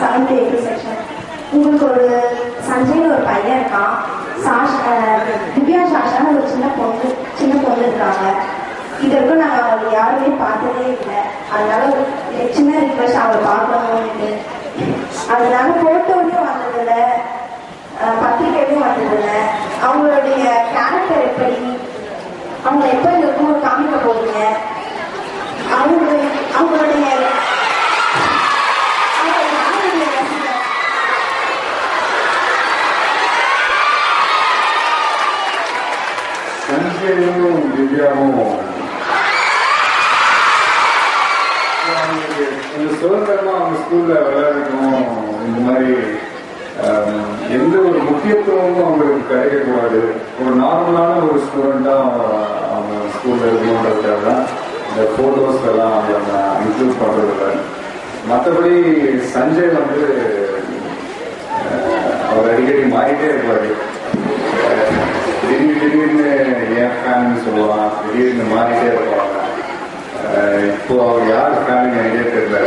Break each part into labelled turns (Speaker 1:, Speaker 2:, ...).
Speaker 1: Seventh eighth section உங்களுக்கு ஒரு சஞ்சய்னு ஒரு பையன் இருக்கான். சாஷ் திவ்யா சாஷான்னு ஒரு சின்ன பொண்ணு சின்ன பொண்ணு இருக்காங்க. இது வரைக்கும் நாங்கள் அவங்க யாருமே பார்த்ததே இல்லை. அதனால ஒரு சின்ன ரிக்வஸ்ட் அவங்களை பார்க்கணும்னு அதனால போட்டோலையும் வந்ததில்ல. அஹ், வந்ததில்லை. அவங்களுடைய கேரக்டர் எப்படி? அவங்க எப்படி இந்த ஊர் காமிக்க போறீங்க அவங்களுடைய அவங்களுடைய அவங்க யாருடைய ரசிகர்?
Speaker 2: சஞ்சயும் திவ்யாவும் கொஞ்சம் சுதந்திரமா அவங்க ஸ்கூல்ல விளையாடணும் இந்த மாதிரி எந்த ஒரு முக்கியத்துவமும் அவங்களுக்கு கிடைக்கக்கூடாது ஒரு நார்மலான ஒரு ஸ்டூடெண்டா அவங்க ஸ்கூல்ல இருக்கணுன்றதுக்காக தான் இந்த போட்டோஸ் எல்லாம் அவங்க இன்க்ளூட் பண்றது மற்றபடி சஞ்சய் வந்து அவர் அடிக்கடி மாறிட்டே இருப்பாரு. அஹ், திடீர் திடீர்னு என் திடீர்னு மாறிட்டே இருப்பாங்க. இப்போ அவர் யார் இருக்காங்கன்னு எனக்கே தெரியல.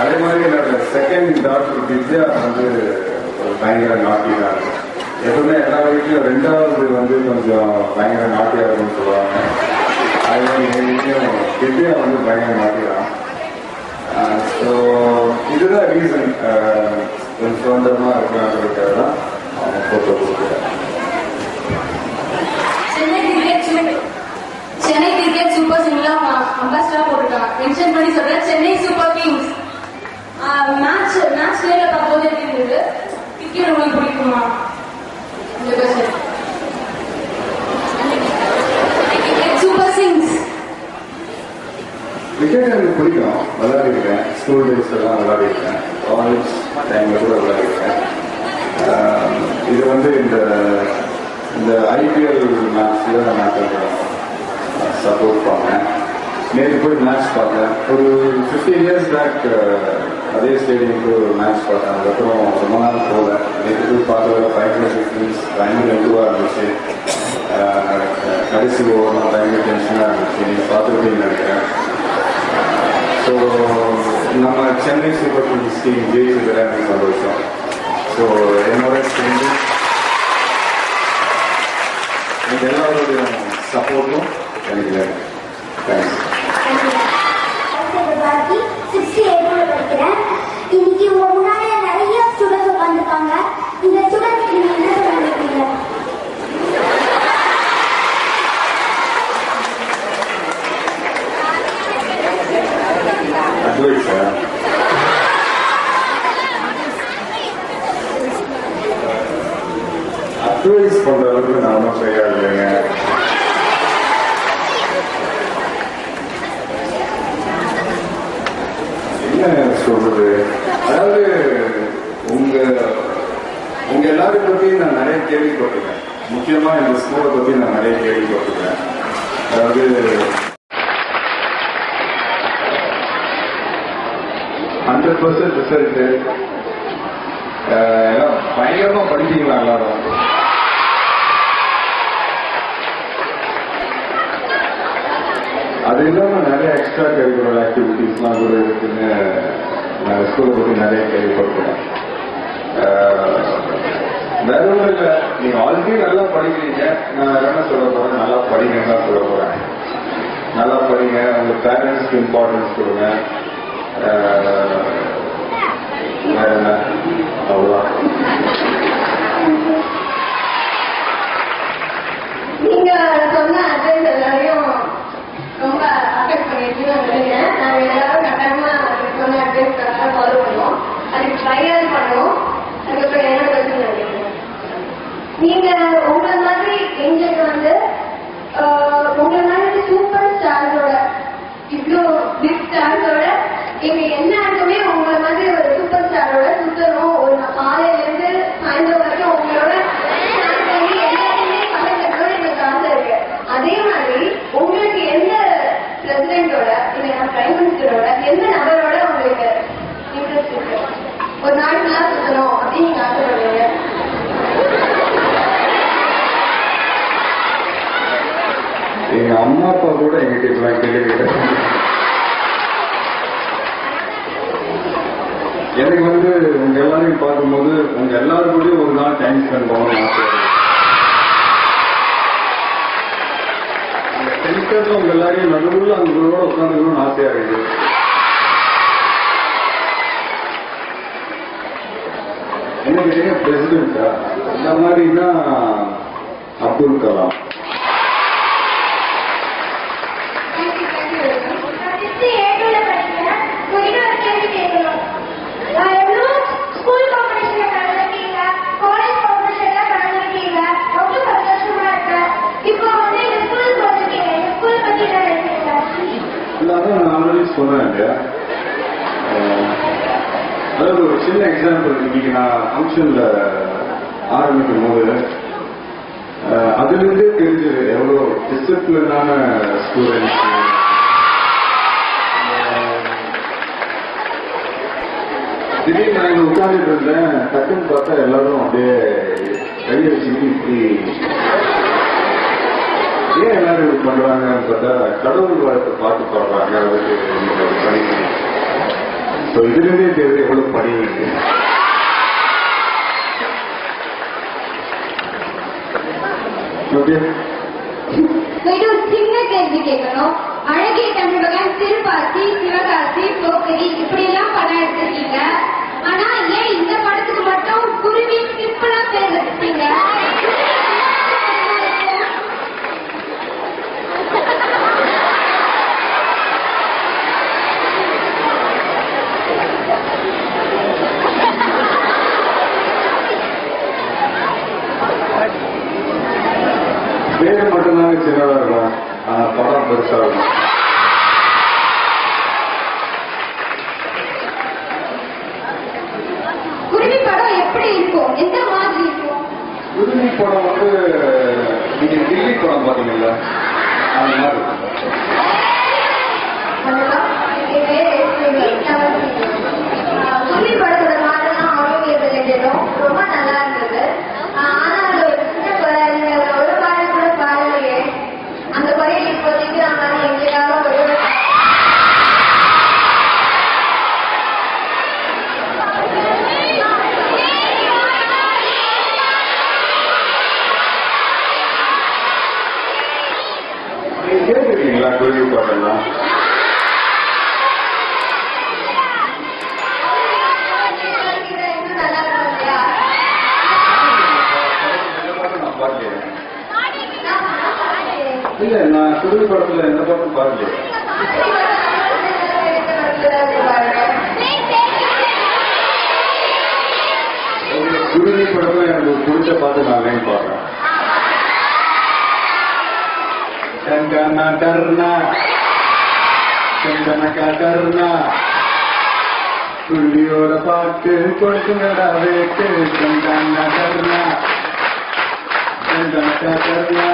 Speaker 2: அதே மாதிரி என்னோட செகண்ட் டாக்டர் வித்யா வந்து ஒரு பயங்கர நாட்டி தான். எப்பவுமே எல்லா வீட்லையும் ரெண்டாவது வந்து கொஞ்சம் பயங்கர நாட்டியா இருக்கும்னு சொல்லுவாங்க. அதே மாதிரி வித்யா வந்து பயங்கர நாட்டி தான். ஸோ இதுதான் ரீசன் கொஞ்சம் சுதந்திரமா இருக்கலான்றதுக்காக தான் அவங்க போட்டோ கொடுக்குறேன்
Speaker 3: Chennai cricket super Chennai cricket super அம்பாசிடரா போட்டிருக்காங்க. மென்ஷன் பண்ணி சொல்றேன். Chennai super kings match match நேர்ல பார்க்கும்போது எப்படி இருந்தது? கிரிக்கெட் உங்களுக்கு பிடிக்குமா? இந்த கொஸ்டின் சூப்பர் சிங்ஸ்
Speaker 2: கிரிக்கெட் எனக்கு பிடிக்கும். விளையாடிருக்கேன். ஸ்கூல் டேஸ் எல்லாம் விளையாடிருக்கேன். காலேஜ் டைம்ல கூட விளையாடிருக்கேன். இது வந்து இந்த இந்த ஐபிஎல் மேட்ச்ல நான் சப்போர்ட் பண்ணேன். நேற்று போய் மேட்ச் பார்த்தேன் ஒரு ஃபிஃப்டீன் இயர்ஸ் பேக் அதே ஸ்டேடியம்க்கு ஒரு மேட்ச் பார்த்தேன் அதுக்கப்புறம் ரொம்ப நாள் போகல நேற்று போய் பார்த்ததில் பயங்கர ஃபிஃப்டின்ஸ் பயங்கர இதுவாக இருந்துச்சு கடைசி ஓவர்லாம் பயங்கர டென்ஷனாக இருந்துச்சு நீங்கள் பார்த்துருப்பீங்கன்னு நினைக்கிறேன் ஸோ நம்ம சென்னை சூப்பர் கிங்ஸ் டீம் ஜெயிச்சதுல எனக்கு சந்தோஷம் ஸோ என்னோட சேர்ந்து எனக்கு எல்லாருடைய சப்போர்ட்டும் எனக்கு தேங்க்ஸ்
Speaker 4: பாரதி சிக்ஸ்டி எயிட்ல படிக்கிறேன். இன்னைக்கு உங்க முன்னாடி நிறைய ஸ்டூடெண்ட்ஸ் உட்காந்துருக்காங்க இந்த ஸ்டூடெண்ட்ஸ் நீங்க என்ன சொல்ல நினைக்கிறீங்க
Speaker 2: அட்வைஸ் அட்வைஸ் பண்ற அளவுக்கு நான் ஒன்றும் செய்யாது இல்லைங்க என்ன சொல்றது அதாவது உங்க உங்க எல்லாரும் பத்தி நான் நிறைய கேள்விப்பட்டிருக்கேன். முக்கியமா இந்த ஸ்கூலை பத்தி நான் நிறைய கேள்விப்பட்டிருக்கேன். அதாவது ஹண்ட்ரட் பர்சன்ட் ரிசல்ட் பயங்கரமா படிச்சீங்களா எல்லாரும்? அது இல்லாம நிறைய எக்ஸ்ட்ரா கரிக்குலர் ஆக்டிவிட்டிஸ்லாம் கூட இருக்குன்னு நான் ஸ்கூலை பத்தி நிறைய கேள்விப்பட்டிருக்கேன். அஹ், வேற ஒன்றும் இல்லை. நீங்க ஆல்ரெடி நல்லா படிக்கிறீங்க. நான் என்ன சொல்ல போறேன். நல்லா படிங்கன்னு தான் சொல்ல போறேன். நல்லா படிங்க. உங்க பேரண்ட்ஸ்க்கு இம்பார்ட்டன்ஸ் கொடுங்க. வேற என்ன? அவ்வளவுதான்.
Speaker 3: நீங்க சொன்ன அட்ரஸ் எல்லாரையும் ரொம்ப அஃபெக்ட் பண்ணிருக்கீங்கன்னு நினைக்கிறேன் நாங்க எல்லாரும் கட்டாயமா சொன்ன அட்ரஸ் கரெக்டாக ஃபாலோ பண்ணுவோம் அதுக்கு ட்ரையல் who எங்க
Speaker 2: அம்மா அப்பா கூட எங்கிட்ட இப்பெல்லாம் கேள்வி கேட்டாங்க எனக்கு வந்து உங்க எல்லாரையும் பார்க்கும்போது உங்க எல்லாரும் கூடயும் ஒரு நாள் டைம் ஸ்பெண்ட் பண்ணணும்னு ஆசை இருக்கு. உங்க எல்லாரையும் நடுவுல அவங்களோட உட்காந்துக்கணும்னு ஆசையா இருக்கு. என்ன கேட்டீங்க பிரசிடென்டா இந்த மாதிரின்னா அப்துல் கலாம்
Speaker 4: நான் fifth A2 ல படிக்கிறேன். உங்ககிட்ட ஒரு கேள்வி கேட்கணும். நான் எவ்வளவோ school competition ல கலந்துருக்கீங்க, college competition ல கலந்துருக்கீங்க. ரொம்ப சந்தோஷமா இருக்கு. இப்போ வந்து இந்த school க்கு வந்திருக்கீங்க. இந்த school பத்தி என்ன நினைக்கிறீங்க?
Speaker 2: இல்லாத நான் ஆல்ரெடி சொன்னேன் இல்லையா அஹ், அதாவது ஒரு சின்ன எக்ஸாம்பிள் இன்னைக்கு நான் ஃபங்க்ஷன்ல ஆரம்பிக்கும் போது அதுலேருந்தே அதிலிருந்தே தெரிஞ்சது எவ்வளோ டிசிப்ளினான ஸ்டூடெண்ட்ஸ் திடீர்னு நான் இங்க உட்கார்ந்துட்டு இருந்தேன். டக்குன்னு பார்த்தா எல்லாரும் அப்படியே கையை வச்சுக்கிட்டு இப்படி ஏன் எல்லாரும் இப்படி பண்றாங்கன்னு பார்த்தா கடவுள் வாழ்க்கை பார்த்து பாடுறாங்க அதுக்கு நீங்க ஓகே
Speaker 4: உங்ககிட்ட ஒரு சின்ன கேள்வி கேட்கணும். அழகிய தமிழகம் திருப்பாச்சி சிவகாசி போக்கரி இப்படி எல்லாம் படம் எடுத்திருக்கீங்க. ஆனா ஏன் இந்த படத்துக்கு மட்டும் குருவி சிம்பிளா பேர் வச்சிருக்கீங்க
Speaker 2: பேர் மட்டும்தாங்க சின்னதா இருக்கும் ஆனா படம் பெருசா இருக்கும்
Speaker 4: குருவி படம் எப்படி இருக்கும் எந்த மாதிரி இருக்கும்
Speaker 2: உரிமை படம் வந்து நீங்க தில்லி படம் பாத்தீங்கல்ல அந்த மாதிரி இருக்கும்
Speaker 3: குருவி படத்தோட பாட்டெல்லாம் ஆரோக்கியத்தை கேட்டோம் ரொம்ப நல்லா இருந்தது ஆஹ் ஆனா அதுல ஒரு சின்ன குறை நீங்க அதுல ஒரு பாடல் கூட பாடலையே அந்த குறையை இப்போதைக்கு நான் வந்து எங்களுக்காக ஒரு
Speaker 2: நீங்க கேட்டிருக்கீங்களா கேள்வி பாட்டெல்லாம்
Speaker 3: இன்னும் நல்லா இருக்கும் இல்லையா
Speaker 2: இந்த பாட்டு நான் பாக்கலையே
Speaker 3: நான் பாடுறேன்.
Speaker 2: இல்ல நான் குருவி படத்துல எந்த பாட்டும் பாருங்க. குருவி படத்துல எனக்கு பிடிச்ச பாட்டு நான் லைன் பாடுறேன். சங்கனா கர்ணா சங்கன கர்ணா. புள்ளியோட பாட்டு கொடுத்துங்கடா வேட்டு. சங்கனா கர்ணா சங்கன கர்ணா.